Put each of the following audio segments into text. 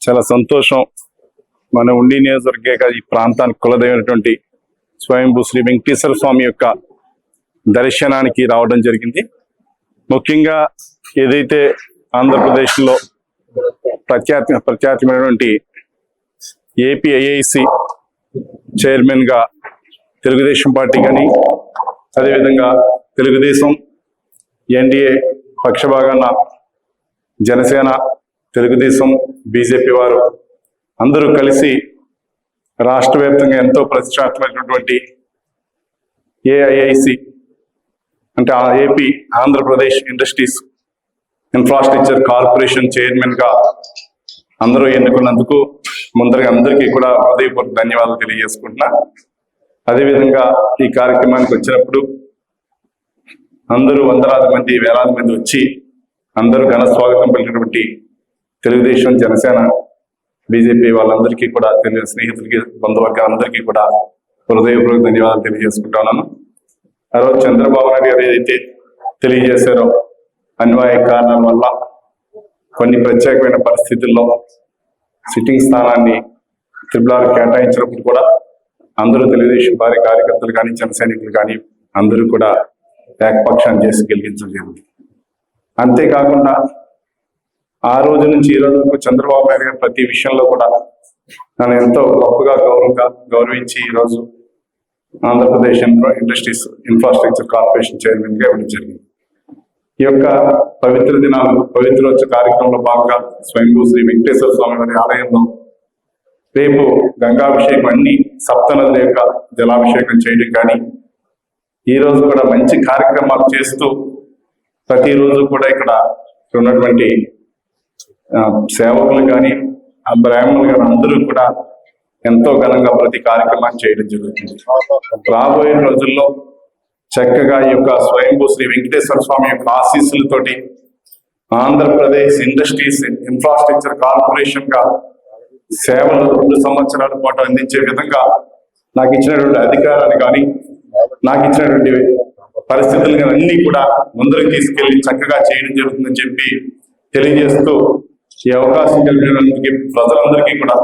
చాలా సంతోషం. మన ఉండి నియోజకవర్గే కాదు ఈ ప్రాంతానికి కులదైనటువంటి స్వయంభూ శ్రీ వెంకటేశ్వర స్వామి యొక్క దర్శనానికి రావడం జరిగింది. ముఖ్యంగా ఏదైతే ఆంధ్రప్రదేశ్లో ప్రఖ్యాతి ప్రఖ్యాతమైనటువంటి ఏపీ ఐఐసి తెలుగుదేశం పార్టీ కానీ అదేవిధంగా తెలుగుదేశం ఎన్డీఏ పక్షభాగాన జనసేన తెలుగుదేశం బీజేపీ వారు అందరూ కలిసి రాష్ట్ర వ్యాప్తంగా ఎంతో ప్రతిష్టాత్మకమైనటువంటి ఏఐఐసి అంటే ఆ AP Andhra Pradesh industries infrastructure corporation చైర్మన్గా అందరూ ఎన్నుకున్నందుకు ముందరగా అందరికీ కూడా హృదయపూర్వక ధన్యవాదాలు తెలియజేసుకుంటున్నా. అదేవిధంగా ఈ కార్యక్రమానికి వచ్చినప్పుడు అందరూ వందలాది మంది వేలాది మంది వచ్చి అందరూ ఘన స్వాగతం పలికినటువంటి తెలుగుదేశం జనసేన బీజేపీ వాళ్ళందరికీ కూడా తెలియ స్నేహితులకి బంధువర్గాలందరికీ కూడా హృదయపూర్వక ధన్యవాదాలు తెలియజేసుకుంటున్నాను ఆ రోజు చంద్రబాబు నాయుడు గారు ఏదైతే తెలియజేశారో అన్వాయ కారణాల వల్ల కొన్ని ప్రత్యేకమైన పరిస్థితుల్లో సిట్టింగ్ స్థానాన్ని త్రిపుల్ కేటాయించినప్పుడు కూడా అందరూ తెలుగుదేశం వారి కార్యకర్తలు కానీ జన సైనికులు కానీ అందరూ కూడా ఏకపక్షాన్ని చేసి గెలిగించడం జరిగింది. అంతేకాకుండా ఆ రోజు నుంచి ఈ రోజు వరకు చంద్రబాబు నాయుడు గారు ప్రతి విషయంలో కూడా నన్ను ఎంతో గొప్పగా గౌరవంగా గౌరవించి ఈరోజు Andhra Pradesh infra industries infrastructure corporation చైర్మన్గా ఇవ్వడం జరిగింది. ఈ యొక్క పవిత్ర దినాలు పవిత్రోత్సవ కార్యక్రమంలో భాగంగా స్వయంభూ శ్రీ వెంకటేశ్వర స్వామి వారి ఆలయంలో రేపు గంగాభిషేకం అన్ని సప్తనదుల యొక్క జలాభిషేకం చేయడం కానీ ఈరోజు కూడా మంచి కార్యక్రమాలు చేస్తూ ప్రతిరోజు కూడా ఇక్కడ ఉన్నటువంటి సేవకులు కానీ ఆ బ్రాహ్మణులు కానీ అందరూ కూడా ఎంతో ఘనంగా ప్రతి కార్యక్రమాన్ని చేయడం జరుగుతుంది. రాబోయే రోజుల్లో చక్కగా ఈ యొక్క స్వయంభూ శ్రీ వెంకటేశ్వర స్వామి యొక్క ఆశీస్సులతోటి ఆంధ్రప్రదేశ్ ఇండస్ట్రీస్ ఇన్ఫ్రాస్ట్రక్చర్ కార్పొరేషన్గా సేవలు రెండు సంవత్సరాల పాటు అందించే విధంగా నాకు ఇచ్చినటువంటి అధికారాన్ని కానీ నాకు ఇచ్చినటువంటి పరిస్థితులు కానీ అన్ని కూడా ముందుకు తీసుకెళ్ళి చక్కగా చేయడం జరుగుతుందని చెప్పి తెలియజేస్తూ ఈ అవకాశం కలిగినందుకు ప్రజలందరికీ కూడా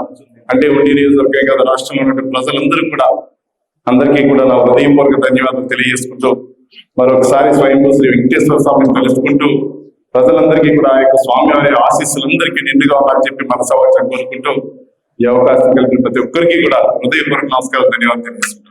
అంటే ఉండి నియోజకవర్గం కదా రాష్ట్రంలో ఉన్నటువంటి ప్రజలందరూ కూడా అందరికీ కూడా నా హృదయపూర్వక ధన్యవాదాలు తెలియజేసుకుంటూ మరొకసారి స్వయంభూ శ్రీ వెంకటేశ్వర స్వామిని తెలుసుకుంటూ ప్రజలందరికీ కూడా ఆ యొక్క స్వామివారి ఆశీస్సులందరికీ నిండుగా ఉండాలని చెప్పి మనసవాచం కోరుకుంటూ ఈ అవకాశం కలిగిన ప్రతి ఒక్కరికి కూడా హృదయపూర్వక నమస్కారం ధన్యవాదాలు తెలియజేసుకుంటాం